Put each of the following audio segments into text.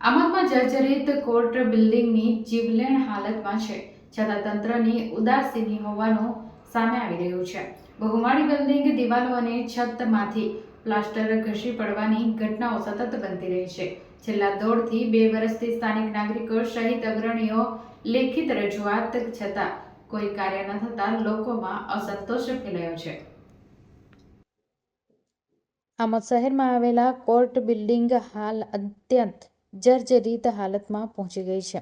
આમદમાં જર્જરિત કોર્ટ બિલ્ડિંગની જીવલેણ હાલતમાં છે, છતાં તંત્રની ઉદાસીની હોવાનું સામે આવી રહ્યું છે. બહુમાળી બિલ્ડિંગ, દિવાલો અને છતમાંથી પ્લાસ્ટર ઘસી પડવાની ઘટનાઓ સતત બનતી રહી છે. છેલ્લા દોઢથી બે વર્ષથી સ્થાનિક નાગરિકો સહિત અગ્રણીઓ લેખિત રજૂઆત છતાં કોઈ કાર્ય ન થતાં લોકોમાં અસંતોષ ફેલાયો છે. આમ શહેરમાં આવેલા કોર્ટ બિલ્ડિંગ હાલ અત્યંત જર્જરિત હાલતમાં પહોંચી ગઈ છે.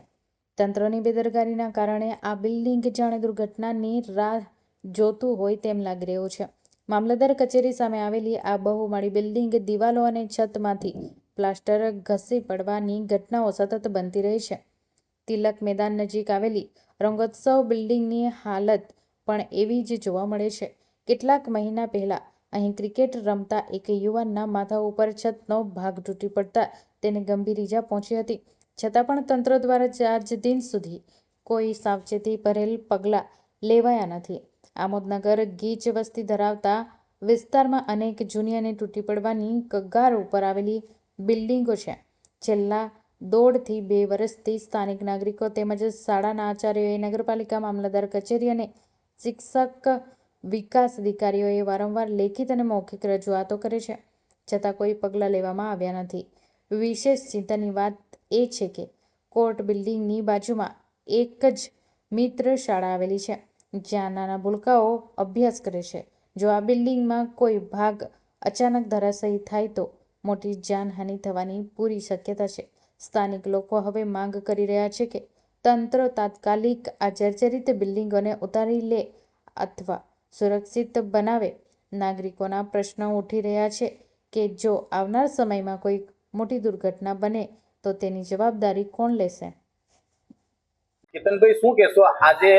તંત્રની બેદરકારીના કારણે આ બિલ્ડિંગ જાણે દુર્ઘટનાની રાહ જોતું હોય તેમ લાગી રહ્યું છે. મામલતદાર કચેરી સામે આવેલી આ બહુમાળી બિલ્ડિંગ દિવાલો અને છતમાંથી પ્લાસ્ટર ઘસી પડવાની ઘટનાઓ સતત બનતી રહી છે. તિલક મેદાન નજીક આવેલી રંગોત્સવ બિલ્ડિંગની હાલત પણ એવી જ જોવા મળે છે. કેટલાક મહિના પહેલા અહીં ક્રિકેટ રમતા એક યુવાનના માથા ઉપર છતનો ભાગ તૂટી પડતા તેને ગંભીર ઈજા પહોંચી હતી. છતાં પણ તંત્ર દ્વારા ચાર દિન સુધી કોઈ સાવચેતી ભરેલ પગલાં લેવાયા નથી. આમોદનગર ગીચ વસ્તી ધરાવતા વિસ્તારમાં અનેક જૂની તૂટી પડવાની કગાર ઉપર આવેલી બિલ્ડિંગો છે. છેલ્લા દોઢથી બે વર્ષથી સ્થાનિક નાગરિકો તેમજ શાળાના આચાર્યોએ નગરપાલિકા મામલતદાર કચેરી અને શિક્ષક વિકાસ અધિકારીઓએ વારંવાર લેખિત અને મૌખિક રજૂઆતો કરે છે. છતાં કોઈ પગલાં લેવામાં આવ્યા નથી. વિશેષ ચિંતાની વાત એ છે કે કોર્ટ બિલ્ડિંગની બાજુમાં એક જ મિત્ર શાળા આવેલી છે, જ્યાં નાના ભૂલકાઓ અભ્યાસ કરે છે. જો આ બિલ્ડિંગમાં કોઈ ભાગ અચાનક ધરાશયી થાય તો મોટી જાનહાનિ થવાની પૂરી શક્યતા છે. સ્થાનિક લોકો હવે માંગ કરી રહ્યા છે કે તંત્ર તાત્કાલિક આ જર્જરિત બિલ્ડિંગોને ઉતારી લે અથવા સુરક્ષિત બનાવે. નાગરિકોના પ્રશ્નો ઉઠી રહ્યા છે કે જો આવનાર સમયમાં કોઈ મોટી દુર્ઘટના બને તો તેની જવાબદારી કોણ લેશે? કેતનભાઈ શું કહેશો? આજે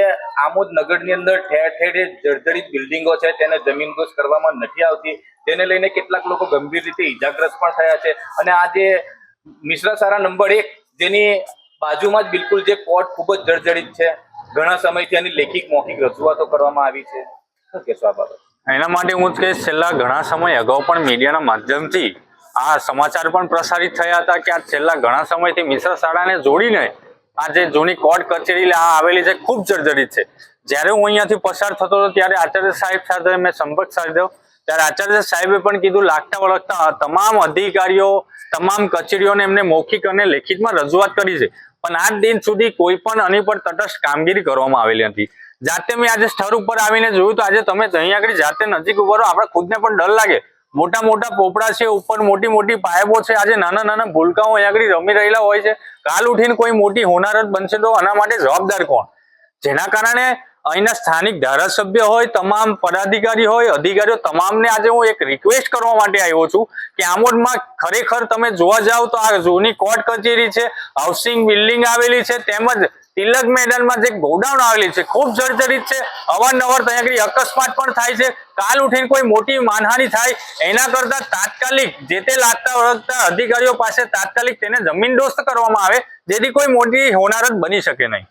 આમોદ નગરની અંદર ઠેર ઠેર જર્જરિત બિલ્ડિંગો છે તેને જમીનદોષ કરવામાં નથી આવતી. તેને લઈને કેટલાક લોકો ગંભીર રીતે ઈજાગ્રસ્ત પણ થયા છે. અને આજે મિશ્રા શાળા નંબર એક જેની બાજુમાં જ બિલકુલ જે કોર્ટ ખૂબ જ જર્જરિત છે. ઘણા સમયથી એની લેખિત મૌખિક રજૂઆતો કરવામાં આવી છે. શું કહેશો આ બાબત? એના માટે હું જ કહીશ છેલ્લા ઘણા સમય અગાઉ પણ મીડિયાના માધ્યમથી આ સમાચાર પણ પ્રસારિત થયા હતા કે આ છેલ્લા ઘણા સમયથી મિશ્ર શાળાને જોડીને આ જે જૂની કોર્ટ કચેરી આવેલી છે, ખૂબ જર્જરિત છે. જ્યારે હું અહીંયાથી પસાર થતો હતો, ત્યારે આચાર્ય સાહેબ સાથે મેં સંપર્ક સાધ્યો. ત્યારે આચાર્ય સાહેબે પણ કીધું, લાગતા વળગતા તમામ અધિકારીઓ, તમામ કચેરીઓને એમને મૌખિક અને લેખિતમાં રજૂઆત કરી છે. પણ આજ દિન સુધી કોઈ પણ આની પર તટસ્થ કામગીરી કરવામાં આવેલી નથી. જાતે મેં આજે સ્થળ ઉપર આવીને જોયું તો આજે તમે અહીં આગળ જાતે નજીક ઊભો આપણે ખુદને પણ ડર લાગે. મોટા મોટા પોપડા છે, ઉપર મોટી મોટી પાયબો છે, આજે નાના નાના ભૂલકાઓ અહીંયા આગળ રમી રહેલા હોય છે. કાલ ઉઠીને કોઈ મોટી હોનારત બનશે તો આના માટે જવાબદાર કોણ? જેના કારણે અહીંના સ્થાનિક ધારાસભ્ય હોય, તમામ પદાધિકારી હોય, અધિકારીઓ, તમામને આજે હું એક રિક્વેસ્ટ કરવા માટે આવ્યો છું કે આમોદમાં ખરેખર તમે જોવા જાવ તો આ જૂની કોર્ટ કચેરી છે હાઉસિંગ બિલ્ડિંગ આવેલી છે, તેમજ તિલક મેદાનમાં જે ગોડાઉન આવેલી છે, ખૂબ જર્જરિત છે. અવારનવાર ત્યાં આગળ અકસ્માત પણ થાય છે. કાલ ઉઠીને કોઈ મોટી માનહાનિ થાય, એના કરતા તાત્કાલિક જે તે લાગતા વળગતા અધિકારીઓ પાસે તાત્કાલિક તેને જમીનદોસ્ત કરવામાં આવે, જેથી કોઈ મોટી હોનારત બની શકે નહીં.